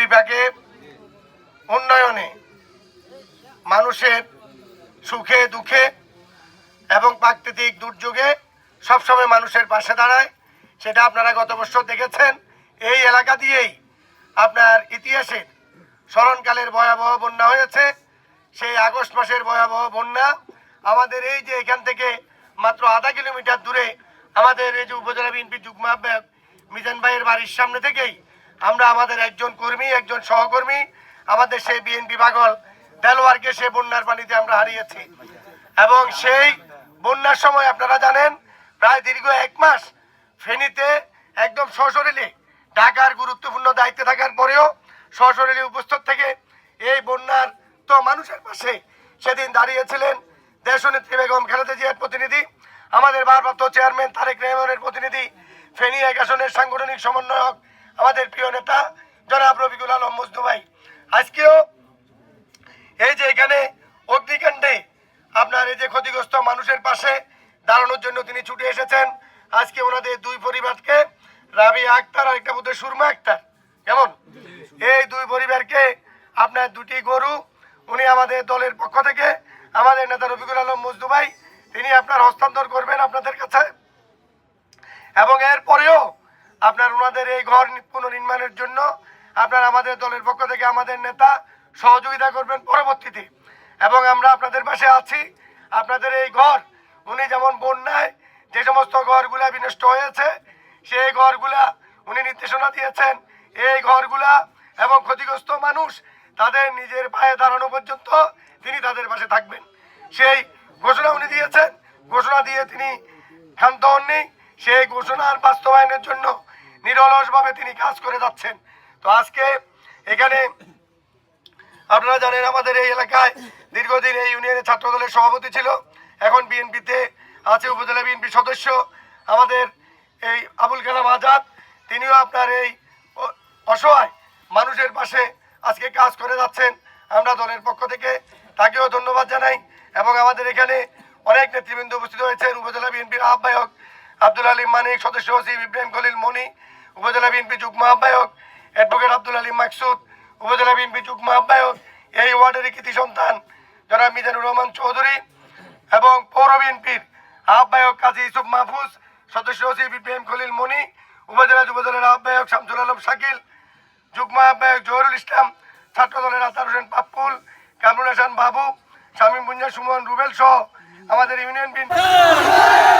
বিভাগে উন্নয়নে মানুষের সুখে, দুঃখে এবং প্রাকৃতিক দুর্যোগে সবসময় মানুষের পাশে দাঁড়ায়। সেটা আপনারা গত বছর দেখেছেন। এই এলাকা দিয়েই আপনার ইতিহাসের স্মরণকালের ভয়াবহ বন্যা হয়েছে। সেই আগস্ট মাসের ভয়াবহ বন্যা। আমাদের এই যে এখান থেকে মাত্র আধা কিলোমিটার দূরে আমাদের এই যে উপজেলা বিএনপি যুগ্ম আহ্বায়ক মিজান ভাইয়ের বাড়ির সামনে থেকেই আমরা আমাদের একজন কর্মী, একজন সহকর্মী, আমাদের সেই বিএনপি পাগল, দেলোয়ারকে সে বন্যার পানিতে আমরা হারিয়েছি। এবং সেই বন্যার সময় আপনারা জানেন, প্রায় দীর্ঘ এক মাস ফেনীতে একদম সশরীরে ঢাকার গুরুত্বপূর্ণ দায়িত্বে থাকার পরেও সশরীরে উপস্থিত থেকে এই বন্যার তো মানুষের পাশে সেদিন দাঁড়িয়েছিলেন দেশনেত্রী বেগম খালেদা জিয়ার প্রতিনিধি, আমাদের ভারপ্রাপ্ত চেয়ারম্যান তারেক রহমানের প্রতিনিধি, ফেনী এক আসনের সাংগঠনিক সমন্বয়ক আমাদের প্রিয় নেতা জনাব রবিকুল আলম মজনু ভাই আজকেও এই যে এখানে অগ্নিকাণ্ডে আপনার এই যে ক্ষতিগ্রস্ত মানুষের পাশে দাঁড়ানোর জন্য তিনি ছুটে এসেছেন। আজকে ওনাদের দুই পরিবারকে, রাবি আক্তার আর একটা বোধহয় সুরমা আক্তার। কেমন? এই দুই পরিবারকে আপনার দুটি গরু, উনি আমাদের দলের পক্ষ থেকে আমাদের নেতা রফিকুল আলম মজদু ভাই তিনি আপনার হস্তান্তর করবেন আপনাদের কাছে। এবং এরপরেও আপনার ওনাদের এই ঘর পুনর্নির্মাণের জন্য আপনার আমাদের দলের পক্ষ থেকে আমাদের নেতা সহযোগিতা করবেন পরবর্তীতে। এবং আমরা আপনাদের পাশে আছি। আপনাদের এই ঘর, উনি যেমন বন্যায় যে সমস্ত ঘরগুলা বিনষ্ট হয়েছে, সেই ঘরগুলা উনি নির্দেশনা দিয়েছেন। এই ঘরগুলা এবং ক্ষতিগ্রস্ত মানুষ তাদের নিজের পায়ে দাঁড়ানো পর্যন্ত তিনি তাদের পাশে থাকবেন। সেই ঘোষণা উনি দিয়েছেন। ঘোষণা দিয়ে তিনি ক্ষান্ত হননি। সেই ঘোষণার বাস্তবায়নের জন্য নিরলসভাবে তিনি কাজ করে যাচ্ছেন। তো আজকে এখানে আপনারা জানেন আমাদের এই এলাকায় দীর্ঘদিন এই ইউনিয়নের ছাত্র দলের সভাপতি ছিল। এখন বিএনপিতে আছে উপজেলা বিএনপি সদস্য। আমাদের এই আবুল কালাম আজাদ, তিনিও আপনার এই অসহায় মানুষের পাশে আজকে কাজ করে যাচ্ছেন। আমরা দলের পক্ষ থেকে তাকেও ধন্যবাদ জানাই। এবং আমাদের এখানে অনেক নেতৃবৃন্দ উপস্থিত হয়েছেন। উপজেলা বিএনপির আহ্বায়ক আব্দুল আলিম মানিক, সদস্য সচিব ইব্রাহিম খলিল মনি, উপজেলা বিএনপি যুগ্ম আহ্বায়ক অ্যাডভোকেট আব্দুল আলিম মাকসুদ, উপজেলা বিএনপি যুগ্ম আহ্বায়ক এই ওয়ার্ডের কৃতি সন্তান যারা মিজানুর রহমান চৌধুরী এবং পৌর বিএনপির আহ্বায়ক কাজী ইউসুফ মাহফুজ, সদস্য সচিব ইব্রাহিম খলিল মনি, উপজেলা যুবদলের আহ্বায়ক শামসুল আলম শাকিল, যুগ্ম আহ্বায়ক জহরুল ইসলাম, ছাত্র দলের আতার হোসেন পাপ্পুল, কামরুল হাসান বাবু, শামীম বুঞ্জা, সুমন রুবেল সহ আমাদের ইউনিয়ন বিএনপি।